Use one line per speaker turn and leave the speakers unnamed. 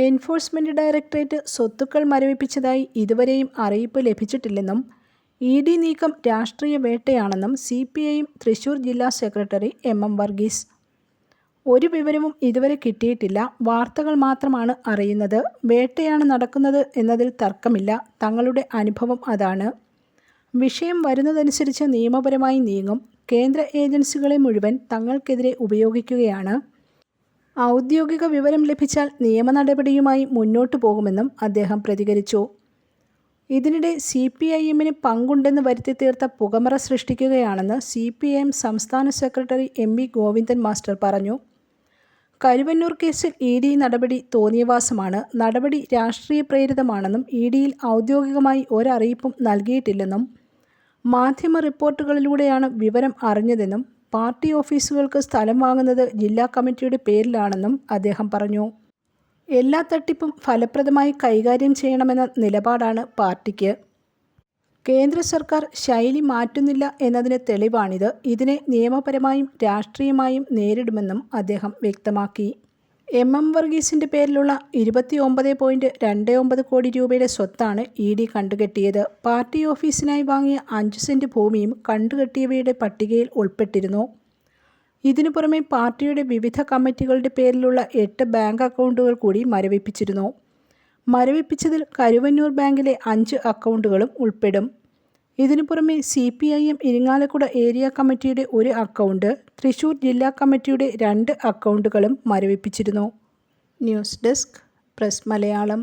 Enforcement directorate സ്വത്തുക്കൾ മരവിപ്പിച്ചതായി ഇതുവരെയും അറിയിപ്പ് ലഭിച്ചിട്ടില്ലെന്നും ഇ ഡി നീക്കം രാഷ്ട്രീയ വേട്ടയാണെന്നും സി പി ഐ തൃശൂർ ജില്ലാ സെക്രട്ടറി എം എം വർഗീസ്. ഒരു വിവരവും ഇതുവരെ കിട്ടിയിട്ടില്ല. വാർത്തകൾ മാത്രമാണ് അറിയുന്നത്. വേട്ടയാണ് നടക്കുന്നത് എന്നതിൽ തർക്കമില്ല. തങ്ങളുടെ അനുഭവം അതാണ്. വിഷയം വരുന്നതനുസരിച്ച് നിയമപരമായി നീങ്ങും. കേന്ദ്ര ഏജൻസികളെ മുഴുവൻ തങ്ങൾക്കെതിരെ ഉപയോഗിക്കുകയാണ്. ഔദ്യോഗിക വിവരം ലഭിച്ചാൽ നിയമ നടപടിയുമായി മുന്നോട്ടു പോകുമെന്നും അദ്ദേഹം പ്രതികരിച്ചു. ഇതിനിടെ സി പി ഐ എമ്മിന് പങ്കുണ്ടെന്ന് വരുത്തി തീർത്ത പുകമറ സൃഷ്ടിക്കുകയാണെന്ന് സി പി ഐ എം സംസ്ഥാന secretary M V Govindan master പറഞ്ഞു. കരുവന്നൂർ കേസിൽ ഇ ഡി നടപടി തോന്നിയവാസമാണ്. നടപടി രാഷ്ട്രീയ പ്രേരിതമാണെന്നും ഇ ഡിയിൽ ഔദ്യോഗികമായി ഒരറിയിപ്പും നൽകിയിട്ടില്ലെന്നും മാധ്യമ റിപ്പോർട്ടുകളിലൂടെയാണ് വിവരം അറിഞ്ഞതെന്നും പാർട്ടി ഓഫീസുകൾക്ക് സ്ഥലം വാങ്ങുന്നത് ജില്ലാ കമ്മിറ്റിയുടെ പേരിലാണെന്നും അദ്ദേഹം പറഞ്ഞു. എല്ലാ തട്ടിപ്പും ഫലപ്രദമായി കൈകാര്യം ചെയ്യണമെന്ന നിലപാടാണ് പാർട്ടിക്ക്. കേന്ദ്ര സർക്കാർ ശൈലി മാറ്റുന്നില്ല എന്നതിന് തെളിവാണിത്. ഇതിനെ നിയമപരമായും രാഷ്ട്രീയമായും നേരിടുമെന്നും അദ്ദേഹം വ്യക്തമാക്കി. എം എം വർഗീസിന്റെ പേരിലുള്ള ഇരുപത്തി ഒമ്പത് പോയിന്റ് രണ്ട് ഒമ്പത് കോടി രൂപയുടെ സ്വത്താണ് ഇ ഡി കണ്ടുകെട്ടിയത്. പാർട്ടി ഓഫീസിനായി വാങ്ങിയ അഞ്ച് സെന്റ് ഭൂമിയും കണ്ടുകെട്ടിയവയുടെ പട്ടികയിൽ ഉൾപ്പെട്ടിരുന്നു. ഇതിനു പുറമെ പാർട്ടിയുടെ വിവിധ കമ്മിറ്റികളുടെ പേരിലുള്ള എട്ട് ബാങ്ക് അക്കൗണ്ടുകൾ കൂടി മരവിപ്പിച്ചിരുന്നു. മരവിപ്പിച്ചതിൽ കരുവന്നൂർ ബാങ്കിലെ അഞ്ച് അക്കൗണ്ടുകളും ഉൾപ്പെടും. ഇതിനു പുറമെ C P I M Irinjalakuda area കമ്മിറ്റിയുടെ ഒരു അക്കൗണ്ട് തൃശൂർ ജില്ലാ കമ്മിറ്റിയുടെ രണ്ട് അക്കൗണ്ടുകളും മരവിപ്പിച്ചിരുന്നു. News desk press Malayalam.